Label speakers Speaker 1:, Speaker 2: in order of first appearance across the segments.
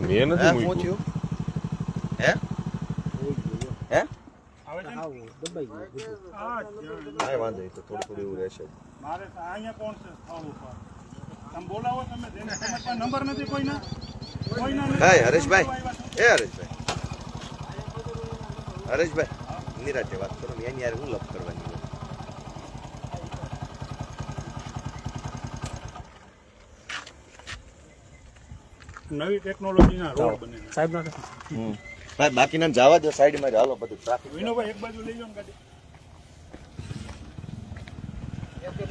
Speaker 1: મેં નથી
Speaker 2: શું
Speaker 1: મૂક્યું.
Speaker 2: થયું? હે? હે? કાંઈ વાંધો નહીં તો થોડું થોડું એવું રહેશે.
Speaker 3: મારે અહીંયા કોણ છે? સ્થળ ઉપર તમે બોલાવો તમે જેને તમે કોઈ નંબર નથી કોઈના.
Speaker 2: હાય હરેશભાઈ. એ હરેશભાઈ. હરેશભાઈ નિરાતે વાત કરો એની યાર હું લપ કરવાની
Speaker 3: નવી ટેકનોલોજીના રોડ બને.
Speaker 4: સાહેબ ના
Speaker 2: ભાઈ બાકીના જવા દો સાઈડમાં જ હાલો બધું ટ્રાફિક
Speaker 3: વિનોભાઈ એક બાજુ લઈ જાઓ ને ગાડી.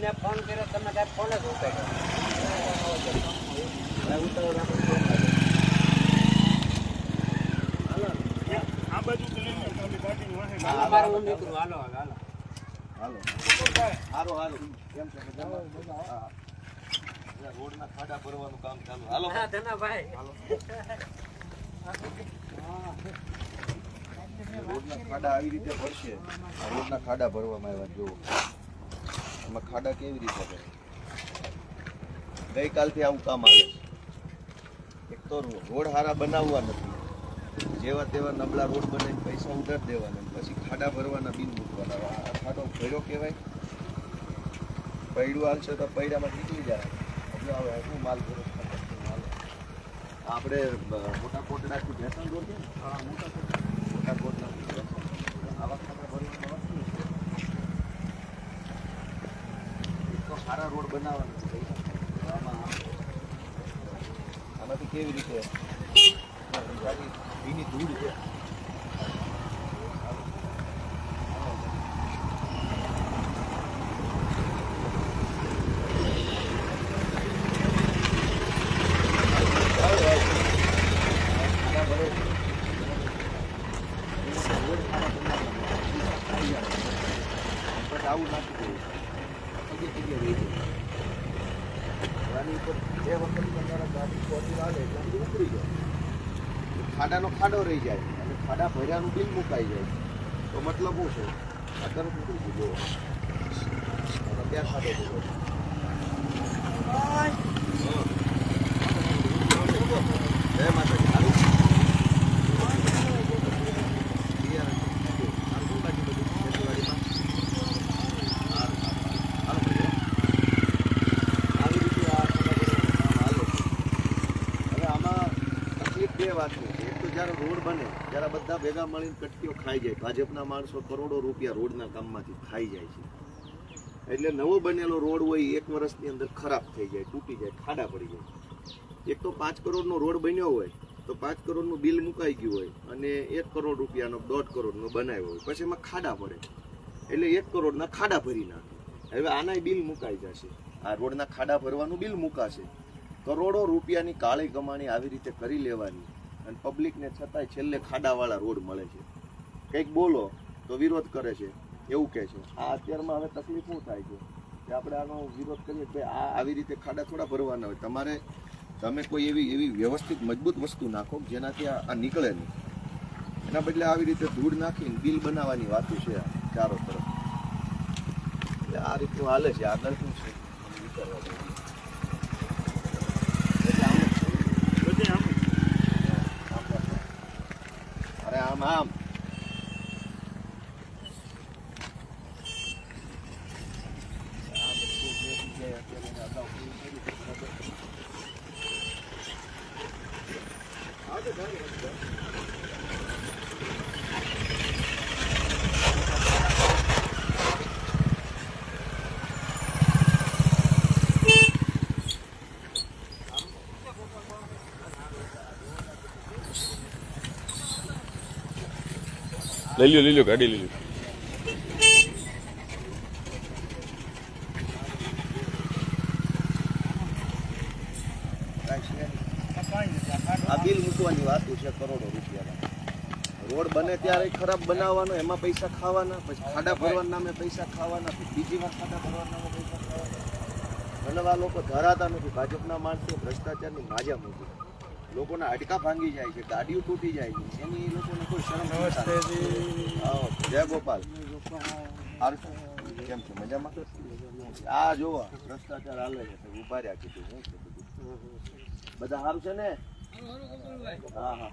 Speaker 4: મેં ફોન કર્યો તમે કાંઈ ફોન જ ઉપાડ્યો
Speaker 3: આ બાજુ તો લઈ જાઓ તમે ગાડીની વાહે.
Speaker 4: અમારે હું નીકળું હાલો હાલો
Speaker 2: હાલો. હારો હારો. કેમ છે. રોડના ખાડા ભરવાનું કામ ચાલુ. હાલો.
Speaker 4: હા ધનાભાઈ.
Speaker 2: રોડના ખાડા આવી રીતે ભરશે. રોડના ખાડા ભરવામાં આવ્યા જુઓ. એમાં ખાડા કેવી રીતે ભરે ગઈકાલથી આવું કામ આવે છે. એક તો રોડ હારા બનાવવા નથી. જેવા તેવા નબળા રોડ બનાવીને પૈસા ઉધાર દેવાના પછી ખાડા ભરવાના બિન મૂકવાના. ખાડો ભર્યો કહેવાય. પૈડું હાલશે તો પૈડામાં નીકળી જાય આપણે મોટા કોટડાથી ભેંસણ હા, મોટા કોટડા મોટા કોટડાથી ભેંસણ. આવા ખાડા ભરવાના. તો સારા રોડ બનાવવાના છે આમાં, આમાંથી કેવી રીતે? ધૂળ છે. આની ઉપર જે વખત તમારા ગાડી પહોંચી આવે એટલે ઉપડી જાય. ખાડાનો ખાડો રહી જાય અને ખાડા ભર્યાનું બિલ મુકાઈ જાય. તો મતલબ શું છે? આ તરત નીકળી ગયું. ત્યાં ખાડો ભર્યો જય માતાજી હાલો બિયારણ છે. હાલ શું બાકી બધું ખેતીવાડીમાં? હાલ, હાલ, હાલ બધું. આવી રીતે આ તમારું કામ હાલે છે. હવે આમાં તકલીફ બે વાતની છે એક તો જ્યારે રોડ બને ત્યારે બધા ભેગા મળીને કટકીઓ ખાઈ જાય. ભાજપના માણસો કરોડો રૂપિયા રોડના કામમાંથી ખાઈ જાય છે. એટલે નવો બનેલો રોડ હોય એક વર્ષની અંદર ખરાબ થઈ જાય, તૂટી જાય, ખાડા પડી જાય. એક તો પાંચ કરોડનો રોડ બન્યો હોય, તો પાંચ કરોડનું બિલ મુકાઈ ગયું હોય અને એક કરોડ રૂપિયાનો, દોઢ કરોડનો બનાવ્યો હોય. પછી એમાં ખાડા પડે. એટલે એક કરોડના ખાડા ભરી નાખે. હવે આનાય બિલ મુકાઈ જશે. આ રોડના ખાડા ભરવાનું બિલ મુકાશે. કરોડો રૂપિયાની કાળી કમાણી આવી રીતે કરી લેવાની. અને પબ્લિકને છતાંય છેલ્લે ખાડાવાળા રોડ મળે છે. કંઈક બોલો તો વિરોધ કરે છે, એવું કહે છે. આ અત્યારમાં હવે તકલીફ શું થાય છે? કે આપણે આનો વિરોધ કરીએ કે આ આવી રીતે ખાડા થોડા ભરવાના હોય. તમારે, તમે કોઈ એવી એવી વ્યવસ્થિત મજબૂત વસ્તુ નાખો જેનાથી આ નીકળે નહીં. એના બદલે આવી રીતે ધૂળ નાખીને બિલ બનાવવાની વાતો છે ચારો તરફ. એટલે આ રીતનું હાલે છે. આગળ શું છે જેવું. એટલે આમ જ છે.
Speaker 3: બધે આમ જ.
Speaker 2: આમ પાછળ. અરે આમ આમ. આ બધું જે જગ્યાએ અત્યારે એને અગાઉ પૂરું કર્યું છે બરાબર. આવજો, ચાલો, આવજો.
Speaker 1: લઈ લ્યો લઈ લ્યો, ગાડી લઈ લ્યો.
Speaker 3: આ
Speaker 2: બિલ મૂકવાની વાતો છે કરોડો રૂપિયાના. રોડ બને ત્યારે ખરાબ બનાવવાનો, એમાં પૈસા ખાવાના, પછી ખાડા ભરવાના નામે પૈસા ખાવાના બીજી વાર ખાડા ભરવાના પૈસા ખાવાના. આ લોકો ધરાતા નથી, ભાજપના માણસો ભ્રષ્ટાચારની માજા મૂકી. લોકોના હાડકા ભાંગી જાય છે ગાડીઓ તૂટી જાય છે. એની લોકોને કોઈ શરમ નમસ્તે આવો, જય ગોપાલ? કેમ છે? મજામાં? આ જોવો ભ્રષ્ટાચાર હાલે છે. ઊભા ઊભા રહ્યા કીધું શું છે બધું? બધા સારું છે ને? હા હા.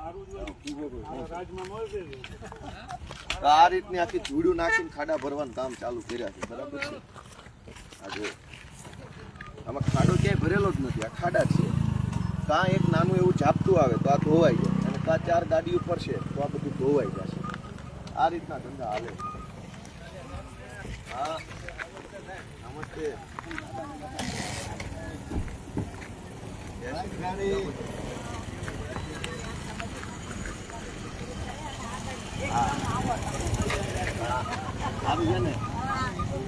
Speaker 3: આ રાજમાં મળશે જ.
Speaker 2: તો આ રીતની આખી ધૂળું નાખીને ખાડા ભરવાનું કામ ચાલુ કર્યા છે. બરાબર છે? આ જો આમાં ખાડો ક્યાંય ભરેલો જ નથી, આ ખાડા છે. કાં એક નાનું એવું ઝાપટું આવે તો આ ધોવાઈ જાય અને કાં ચાર ગાડીઓ છે તો આ બધું ધોવાઈ જશે. આ રીતના ધંધા હાલે હા. નમસ્તે. આવી છે ને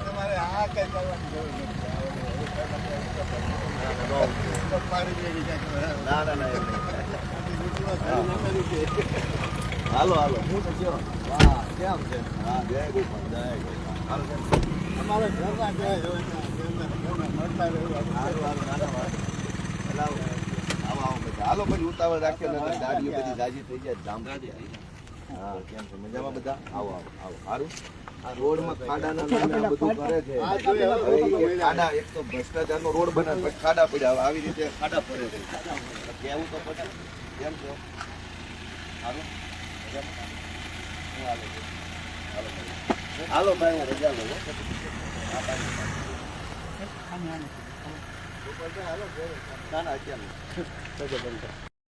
Speaker 2: તમારે આ કઈ કરવાની જરૂર નથી. હાલો હાલો હું તો કયો વાહ કેમ છે હા જય ગોપાલ જય ગોપાલ? અમારે ઘરના જય હારું મળતા નાના વાત એટલે આવો આવો આવો બધા હાલો પછી ઉતાવળ રાખીએ ને ગાડીઓ બધી રાજી થઈ જાય જામ હા કેમ છે? મજામાં બધા? આવો આવો આવો. સારું આ રોડમાં ખાડાના નામે આ બધું કરે છે. ખાડા એક તો ભ્રષ્ટાચારનો રોડ બનાવે પછી ખાડા પડ્યા. આવી રીતે ખાડા પડે છે. કેવું તો પડે. કેમ છો? સારું હાલે હાલો ભાઈ. રજા ભાઈ. ના ના અત્યારે.